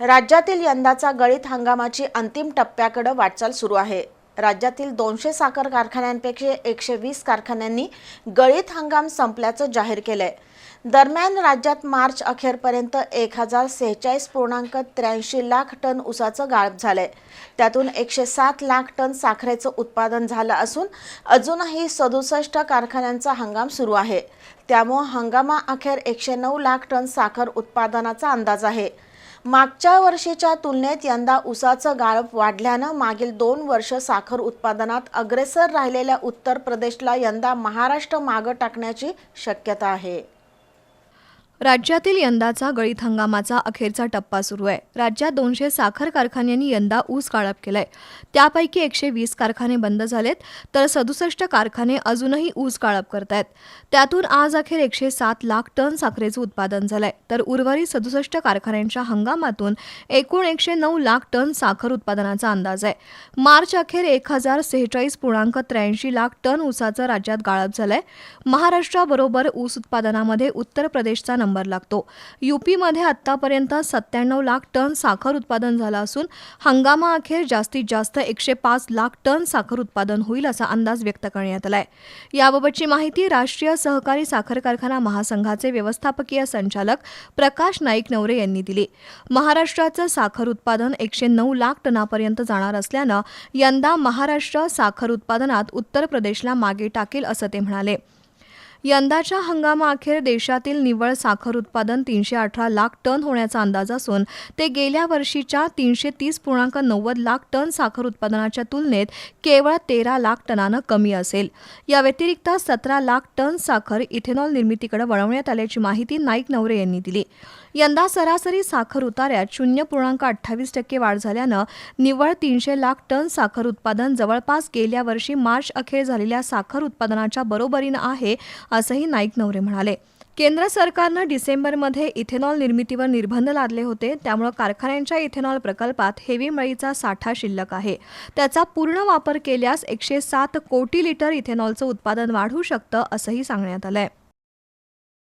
राज्यातील यंदाचा गळीत हंगामाची अंतिम टप्प्याकडे वाटचाल सुरू आहे. राज्यातील दोनशे साखर कारखान्यांपैकी एकशे वीस कारखान्यांनी गळीत हंगाम संपल्याचं जाहीर केलंय. दरम्यान राज्यात मार्च अखेरपर्यंत एक हजार सेहेचाळीस पूर्णांक त्र्याऐंशी लाख टन ऊसाचं गाळप झालंय. त्यातून एकशे सात लाख टन साखरेचं उत्पादन झालं असून अजूनही सदुसष्ट कारखान्यांचा हंगाम सुरू आहे. त्यामुळं हंगामाअखेर एकशे नऊ लाख टन साखर उत्पादनाचा अंदाज आहे. मागच्या वर्षीच्या तुलनेत यंदा ऊसाचं गाळप वाढल्यानं मागील दोन वर्ष साखर उत्पादनात अग्रेसर राहिलेल्या उत्तर प्रदेशला यंदा महाराष्ट्र मागं टाकण्याची शक्यता आहे. राज्यातील यंदाचा गळीत हंगामाचा अखेरचा टप्पा सुरू आहे. राज्यात दोनशे साखर कारखान्यांनी यंदा ऊस गाळप केलाय. त्यापैकी एकशे वीस कारखाने बंद झालेत तर सदुसष्ट कारखाने अजूनही ऊस गाळप करतायत. त्यातून आज अखेर एकशे सात लाख टन साखरेचं उत्पादन झालंय. तर उर्वरित सदुसष्ट कारखान्यांच्या हंगामातून एकूण एकशे नऊ लाख टन साखर उत्पादनाचा अंदाज आहे. मार्च अखेर एक हजार सेहेचाळीस पूर्णांक त्र्याऐंशी लाख टन ऊसाचं राज्यात गाळप झालंय. महाराष्ट्राबरोबर ऊस उत्पादनामध्ये उत्तर प्रदेशचा नंबर लागतो. यूपीमध्ये आतापर्यंत सत्त्याण्णव लाख टन साखर उत्पादन झालं असून हंगामाअखेर जास्तीत जास्त एकशे पाच लाख टन साखर उत्पादन होईल असा अंदाज व्यक्त करण्यात आलाय. याबाबतची माहिती राष्ट्रीय सहकारी साखर कारखाना महासंघाचे व्यवस्थापकीय संचालक प्रकाश नाईक नवरे यांनी दिली. महाराष्ट्राचं साखर उत्पादन एकशे नऊ लाख टनापर्यंत जाणार असल्यानं यंदा महाराष्ट्र साखर उत्पादनात उत्तर प्रदेशला मागे टाकेल असं ते म्हणाले. यंदाच्या हंगामाअखेर देशातील निव्वळ साखर उत्पादन तीनशे अठरा लाख टन होण्याचा अंदाज असून ते गेल्या वर्षीच्या तीनशे तीस पूर्णांक नव्वद लाख टन साखर उत्पादनाच्या तुलनेत केवळ तेरा लाख टनानं कमी असेल. या व्यतिरिक्त सतरा लाख टन साखर इथेनॉल निर्मितीकडे वळवण्यात आल्याची माहिती नाईक नवरे यांनी दिली. यंदा सरासरी साखर उतार्यात शून्य पूर्णांक अठ्ठावीस टक्के वाढ झाल्यानं निव्वळ तीनशे लाख टन साखर उत्पादन जवळपास गेल्या वर्षी मार्च अखेर झालेल्या साखर उत्पादनाच्या बरोबरीनं आहे असंही नाईक नवरे म्हणाले. केंद्र सरकारनं डिसेंबरमध्ये इथेनॉल निर्मितीवर निर्बंध लादले होते. त्यामुळे कारखान्यांच्या इथेनॉल प्रकल्पात हेवी मळीचा साठा शिल्लक आहे. त्याचा पूर्ण वापर केल्यास एकशे सात कोटी लिटर इथेनॉलचं उत्पादन वाढू शकतं असंही सांगण्यात आलंय.